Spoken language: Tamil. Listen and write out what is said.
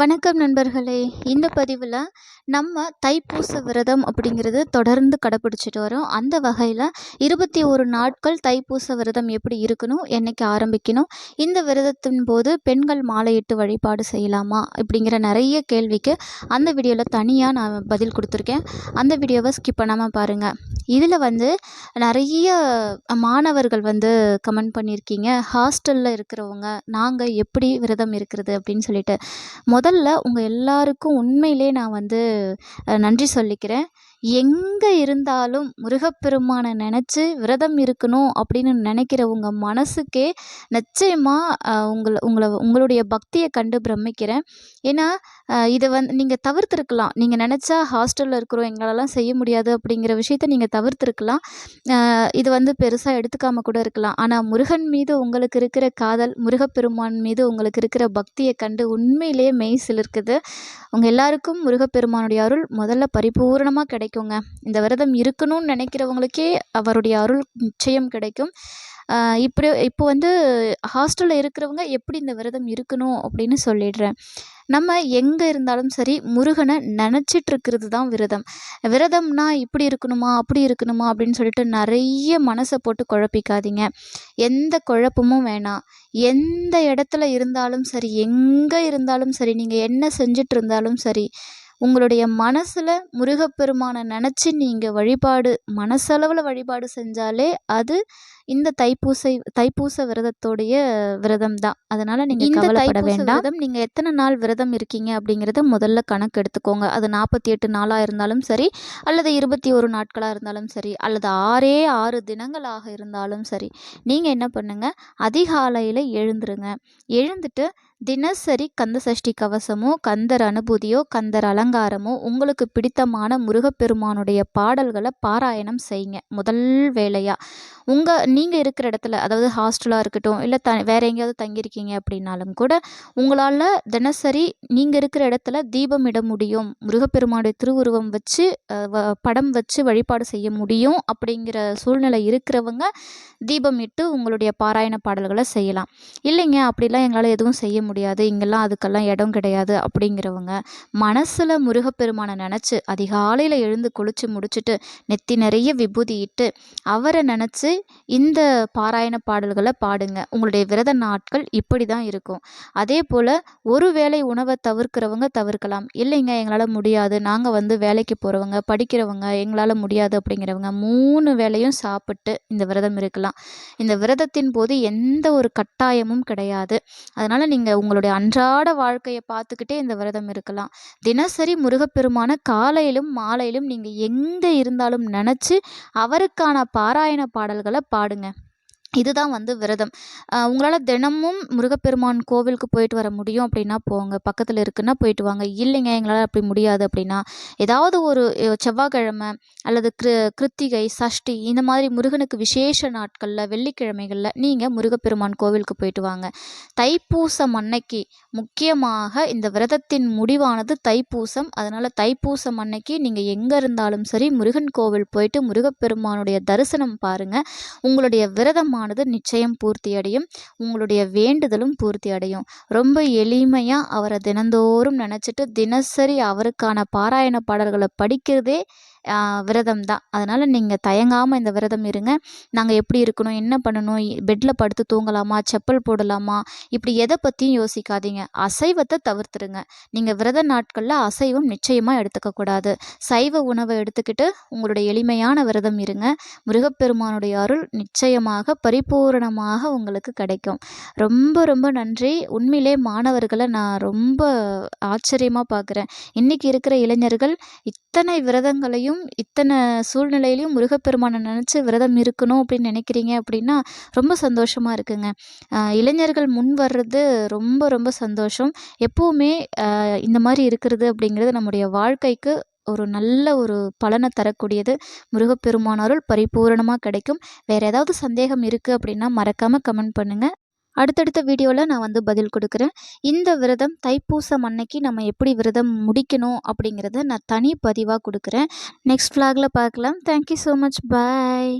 வணக்கம் நண்பர்களே. இந்த பதிவில் நம்ம தைப்பூச விரதம் அப்படிங்கிறது தொடர்ந்து கடைப்பிடிச்சிட்டு வரோம். அந்த வகையில் இருபத்தி ஒரு நாட்கள் தைப்பூச விரதம் எப்படி இருக்கணும் என்னைக்கு ஆரம்பிக்கணும் இந்த விரதத்தின் போது பெண்கள் மாலையிட்டு வழிபாடு செய்யலாமா இப்படிங்கிற நிறைய கேள்விக்கு அந்த வீடியோவில் தனியாக நான் பதில் கொடுத்துருக்கேன். அந்த வீடியோவை ஸ்கிப் பண்ணாமல் பாருங்கள் இதில் வந்து நிறைய மாணவர்கள் வந்து கமெண்ட் பண்ணியிருக்கீங்க. ஹாஸ்டலில் இருக்கிறவங்க நாங்கள் எப்படி விரதம் இருக்கிறது அப்படின்னு சொல்லிட்டு. முதல்ல உங்கள் எல்லாருக்கும் உண்மையிலே நான் வந்து நன்றி சொல்லிக்கிறேன். எங்கே இருந்தாலும் முருகப்பெருமானை நினச்சி விரதம் இருக்கணும் அப்படின்னு நினைக்கிற உங்கள் மனசுக்கே நிச்சயமாக உங்களை உங்களை உங்களுடைய பக்தியை கண்டு பிரமிக்கிறேன். ஏன்னா இதை வந்து நீங்கள் தவிர்த்துருக்கலாம். நீங்கள் நினச்சா ஹாஸ்டலில் இருக்கிறோம் எங்களாலாம் செய்ய முடியாது அப்படிங்கிற விஷயத்த நீங்கள் தவிர்த்துருக்கலாம். இது வந்து பெருசாக எடுத்துக்காமல் கூட இருக்கலாம். ஆனால் முருகன் மீது உங்களுக்கு இருக்கிற காதல் முருகப்பெருமான் மீது உங்களுக்கு இருக்கிற பக்தியை கண்டு உண்மையிலேயே மெய் சிலிருக்குது. உங்கள் எல்லாருக்கும் முருகப்பெருமானுடைய அருள் முதல்ல பரிபூர்ணமாக கிடைக்குங்க. இந்த விரதம் இருக்கணும்னு நினைக்கிறவங்களுக்கே அவருடைய அருள் நிச்சயம் கிடைக்கும். இப்படி இப்போ வந்து ஹாஸ்டலில் இருக்கிறவங்க எப்படி இந்த விரதம் இருக்கணும் அப்படின்னு சொல்லிடுறேன். நம்ம எங்கே இருந்தாலும் சரி முருகனை நினச்சிட்ருக்கிறது தான் விரதம். விரதம்னா இப்படி இருக்கணுமா அப்படி இருக்கணுமா அப்படின்னு சொல்லிட்டு நிறைய மனசை போட்டு குழப்பிக்காதீங்க. எந்த குழப்பமும் வேணாம். எந்த இடத்துல இருந்தாலும் சரி எங்கே இருந்தாலும் சரி நீங்கள் என்ன செஞ்சிட்டு இருந்தாலும் சரி உங்களுடைய மனசில் முருகப்பெருமானை நினச்சி நீங்கள் வழிபாடு மனசளவில் வழிபாடு செஞ்சாலே அது இந்த தைப்பூசை தைப்பூச விரதத்தோடைய விரதம் தான் அதனால் நீங்கள் இந்த வேண்டாம். விரதம் நீங்கள் எத்தனை நாள் விரதம் இருக்கீங்க அப்படிங்கிறத முதல்ல கணக்கு எடுத்துக்கோங்க. அது நாற்பத்தி எட்டு நாளாக இருந்தாலும் சரி அல்லது இருபத்தி ஒரு நாட்களாக இருந்தாலும் சரி அல்லது ஆறே ஆறு தினங்களாக இருந்தாலும் சரி நீங்கள் என்ன பண்ணுங்கள் அதிகாலையில் எழுந்துருங்க. எழுந்துட்டு தினசரி கந்த சஷ்டி கவசமோ கந்தர் அனுபூதியோ கந்தர் அலங்காரமோ உங்களுக்கு பிடித்தமான முருகப்பெருமானுடைய பாடல்களை பாராயணம் செய்யுங்க. முதல் வேலையாக உங்கள் நீங்கள் இருக்கிற இடத்துல அதாவது ஹாஸ்டலாக இருக்கட்டும் இல்லை த வேறு எங்கேயாவது தங்கியிருக்கீங்க அப்படின்னாலும் கூட உங்களால் தினசரி நீங்கள் இருக்கிற இடத்துல தீபம் இட முடியும் முருகப்பெருமானுடைய திருவுருவம் வச்சு படம் வச்சு வழிபாடு செய்ய முடியும் அப்படிங்கிற சூழ்நிலை இருக்கிறவங்க தீபம் இட்டு உங்களுடைய பாராயண பாடல்களை செய்யலாம். இல்லைங்க அப்படிலாம் எங்களால் எதுவும் செய்ய முடியாது இங்கெல்லாம் அதுக்கெல்லாம் இடம் கிடையாது அப்படிங்கிறவங்க மனசில் முருகப்பெருமானை நினச்சி அதிகாலையில் எழுந்து குளித்து முடிச்சுட்டு நெத்தி நிறைய விபூதி இட்டு அவரை நினச்சி இந்த பாராயண பாடல்களை பாடுங்க. உங்களுடைய விரத நாட்கள் இப்படி தான் இருக்கும். அதே போல் ஒரு வேளை உணவை தவிர்க்கிறவங்க தவிர்க்கலாம். இல்லைங்க எங்களால் முடியாது. நாங்கள் வந்து வேலைக்கு போகிறவங்க படிக்கிறவங்க எங்களால் முடியாது அப்படிங்கிறவங்க மூணு வேலையும் சாப்பிட்டு இந்த விரதம் இருக்கலாம். இந்த விரதத்தின் போது எந்த ஒரு கட்டாயமும் கிடையாது. அதனால் நீங்கள் உங்களுடைய அன்றாட வாழ்க்கையை பார்த்துக்கிட்டே இந்த விரதம் இருக்கலாம். தினசரி முருகப்பெருமான காலையிலும் மாலையிலும் நீங்கள் எங்கே இருந்தாலும் நினச்சி அவருக்கான பாராயண பாடல்கள் பாடல்களை பாடுங்க. இதுதான் வந்து விரதம். உங்களால் தினமும் முருகப்பெருமான் கோவிலுக்கு போயிட்டு வர முடியும் அப்படின்னா போங்க. பக்கத்தில் இருக்குன்னா போயிட்டு வாங்க. இல்லைங்க எங்களால் அப்படி முடியாது அப்படின்னா ஏதாவது ஒரு செவ்வாய்க்கிழமை அல்லது கிரு கிருத்திகை சஷ்டி இந்த மாதிரி முருகனுக்கு விசேஷ நாட்களில் வெள்ளிக்கிழமைகளில் நீங்கள் முருகப்பெருமான் கோவிலுக்கு போயிட்டு வாங்க. தைப்பூசம் அன்னைக்கு முக்கியமாக இந்த விரதத்தின் முடிவானது தைப்பூசம். அதனால் தைப்பூசம் அன்னைக்கு நீங்கள் எங்கே இருந்தாலும் சரி முருகன் கோவில் போயிட்டு முருகப்பெருமானுடைய தரிசனம் பாருங்கள் உங்களுடைய விரதமான விருப்பமானது நிச்சயம் பூர்த்தி அடையும் உங்களுடைய வேண்டுதலும் பூர்த்தி அடையும் ரொம்ப எளிமையாக அவரை தினந்தோறும் நினச்சிட்டு தினசரி அவருக்கான பாராயண பாடல்களை படிக்கிறதே விரதம் தான் அதனால் நீங்கள் தயங்காமல் இந்த விரதம் இருங்க. நாங்கள் எப்படி இருக்கணும் என்ன பண்ணணும் பெட்டில் படுத்து தூங்கலாமா செப்பல் போடலாமா இப்படி எதை பற்றியும் யோசிக்காதீங்க. அசைவத்தை தவிர்த்துருங்க. நீங்கள் விரத நாட்களில் அசைவம் நிச்சயமாக எடுத்துக்கக்கூடாது சைவ உணவை எடுத்துக்கிட்டு உங்களுடைய எளிமையான விரதம் இருங்க. முருகப்பெருமானுடைய அருள் நிச்சயமாக பரிபூரணமாக உங்களுக்கு கிடைக்கும். ரொம்ப ரொம்ப நன்றி. உண்மையிலே மாணவர்களை நான் ரொம்ப ஆச்சரியமாக பார்க்குறேன். இன்றைக்கி இருக்கிற இளைஞர்கள் இத்தனை விரதங்களையும் இத்தனை சூழ்நிலையிலையும் முருகப்பெருமானை நினச்சி விரதம் இருக்கணும் அப்படின்னு நினைக்கிறீங்க அப்படின்னா ரொம்ப சந்தோஷமாக இருக்குங்க. இளைஞர்கள் முன் வர்றது ரொம்ப ரொம்ப சந்தோஷம். எப்போவுமே இந்த மாதிரி இருக்கிறது அப்படிங்கிறது நம்முடைய வாழ்க்கைக்கு ஒரு நல்ல ஒரு பலனை தரக்கூடியது முருகப்பெருமானாருள் பரிபூரணமாக கிடைக்கும். வேறு ஏதாவது சந்தேகம் இருக்குது அப்படின்னா மறக்காமல் கமெண்ட் பண்ணுங்கள் அடுத்தடுத்த வீடியோவில் நான் வந்து பதில் கொடுக்குறேன். இந்த விரதம் தைப்பூசம் அன்னைக்கு நம்ம எப்படி விரதம் முடிக்கணும் அப்படிங்கிறத நான் தனி பதிவாக கொடுக்குறேன். நெக்ஸ்ட் ஃப்ளாகில் பார்க்கலாம். Thank you so much bye